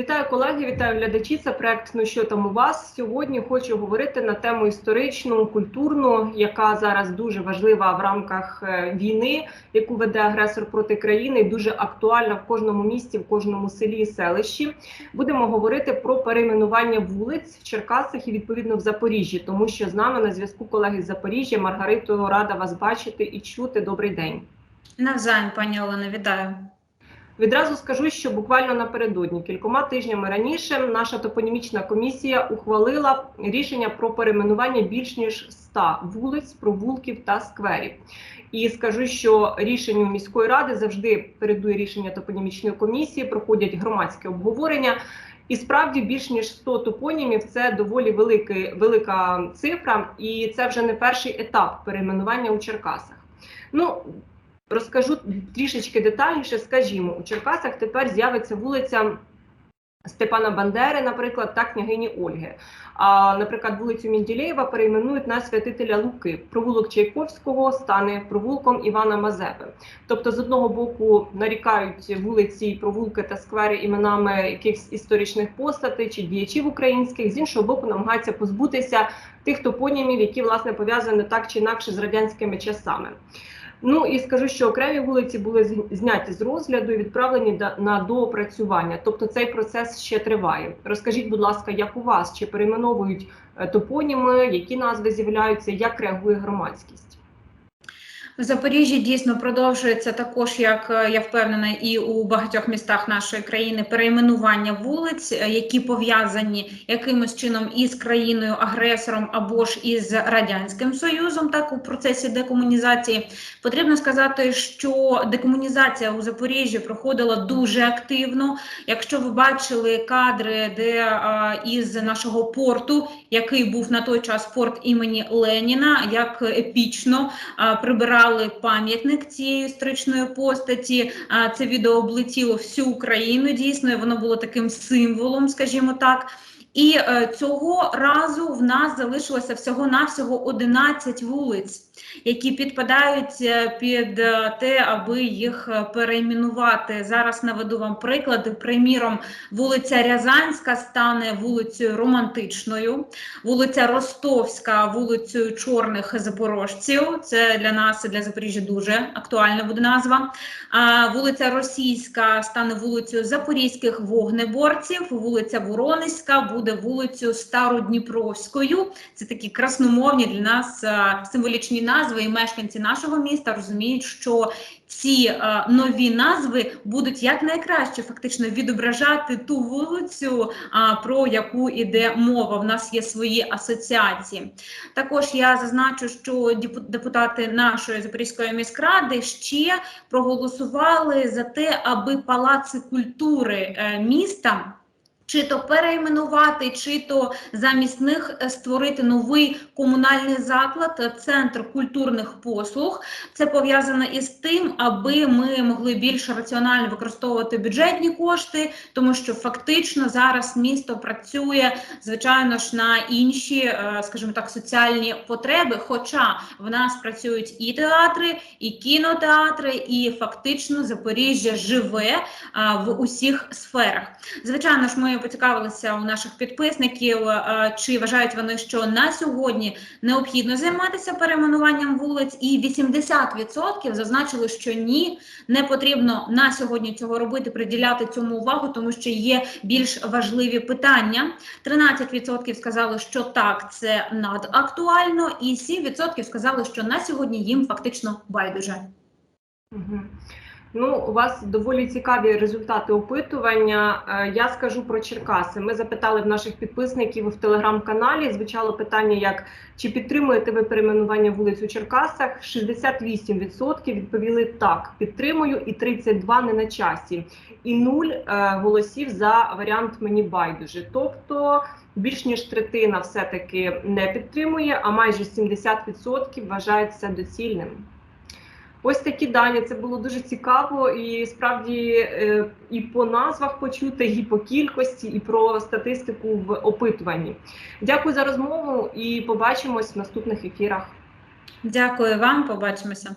Вітаю колеги, вітаю глядачі. Це проект «Ну що там у вас сьогодні. Хочу говорити на тему історичну, культурну, яка зараз дуже важлива в рамках е, війни, яку веде агресор проти країни, і дуже актуальна в кожному місті, в кожному селі і селищі. Будемо говорити про перейменування вулиць в Черкасах і відповідно в Запоріжжі, тому що з нами на зв'язку колеги з Запоріжжя. Маргарито рада вас бачити і чути. Добрий день. Навзаєм, пані Олена, вітаю. Відразу скажу, що буквально напередодні кількома тижнями раніше наша топонімічна комісія ухвалила рішення про перейменування більш ніж 100 вулиць, провулків та скверів. І скажу, що рішенню міської ради завжди передує рішення топонімічної комісії, проходять громадське обговорення. І справді більш ніж 100 топонімів це доволі великий, велика цифра, і це вже не перший етап перейменування у Черкасах. Ну розкажу трішечки детальніше. Скажімо, у Черкасах тепер з'явиться вулиця Степана Бандери, наприклад, та княгині Ольги. А, наприклад, вулицю Мінділеєва перейменують на святителя Луки. Провулок Чайковського стане провулком Івана Мазепи. Тобто, з одного боку нарікають вулиці, провулки та сквери іменами якихось історичних постатей чи діячів українських, з іншого боку, намагаються позбутися тих топонімів, які власне пов'язані так чи інакше з радянськими часами. Ну і скажу, що окремі вулиці були зняті з розгляду і відправлені на доопрацювання. Тобто цей процес ще триває. Розкажіть, будь ласка, як у вас чи перейменовують е, топоніми, які назви з'являються, як реагує громадськість? В Запоріжжі дійсно продовжується також, як е, я впевнена, і у багатьох містах нашої країни перейменування вулиць, е, які пов'язані якимось чином із країною-агресором або ж із радянським союзом, так у процесі декомунізації. Потрібно сказати, що декомунізація у Запоріжжі проходила дуже активно. Якщо ви бачили кадри, де а, е, із нашого порту, який був на той час порт імені Леніна, як епічно а, прибирали обрали пам'ятник цієї історичної постаті. Це відео облетіло всю Україну. Дійсно, і воно було таким символом, скажімо так. І е, цього разу в нас залишилося всього навсього 11 вулиць, які підпадають е, під е, те, аби їх е, перейменувати. Зараз наведу вам приклади. Приміром, вулиця Рязанська стане вулицею Романтичною, вулиця Ростовська, вулицею Чорних Запорожців. Це для нас, для Запоріжжя, дуже актуальна буде назва. А вулиця Російська стане вулицею Запорізьких вогнеборців, вулиця Воронезька буде вулицею Стародніпровською. Це такі красномовні для нас символічні назви, і мешканці нашого міста розуміють, що ці е, нові назви будуть якнайкраще фактично відображати ту вулицю, е, про яку йде мова. В нас є свої асоціації. Також я зазначу, що депутати нашої Запорізької міськради ще проголосували за те, аби палаци культури е, міста чи то перейменувати, чи то замість них е, створити новий комунальний заклад, е, центр культурних послуг. Це пов'язано із тим, аби ми могли більш раціонально використовувати бюджетні кошти, тому що фактично зараз місто працює звичайно ж на інші, е, скажімо так, соціальні потреби. Хоча в нас працюють і театри, і кінотеатри, і фактично Запоріжжя живе в усіх сферах. Звичайно ж, ми поцікавилися у наших підписників, е, чи вважають вони, що на сьогодні необхідно займатися перейменуванням вулиць, і 80% зазначили, що ні, не потрібно на сьогодні цього робити, приділяти цьому увагу, тому що є більш важливі питання. 13% сказали, що так, це надактуально, і 7% сказали, що на сьогодні їм фактично байдуже. Угу. Ну, у вас доволі цікаві результати опитування. Е, я скажу про Черкаси. Ми запитали в наших підписників в телеграм-каналі. Звучало питання: як чи підтримуєте ви перейменування вулиць у Черкасах? 68% відповіли так, підтримую, і 32% не на часі, і нуль е, голосів за варіант мені байдуже. Тобто більш ніж третина все таки не підтримує, а майже 70% вважають це доцільним. Ось такі дані. Це було дуже цікаво, і справді е, і по назвах почути, і по кількості, і про статистику в опитуванні. Дякую за розмову і побачимось в наступних ефірах. Дякую вам, побачимося.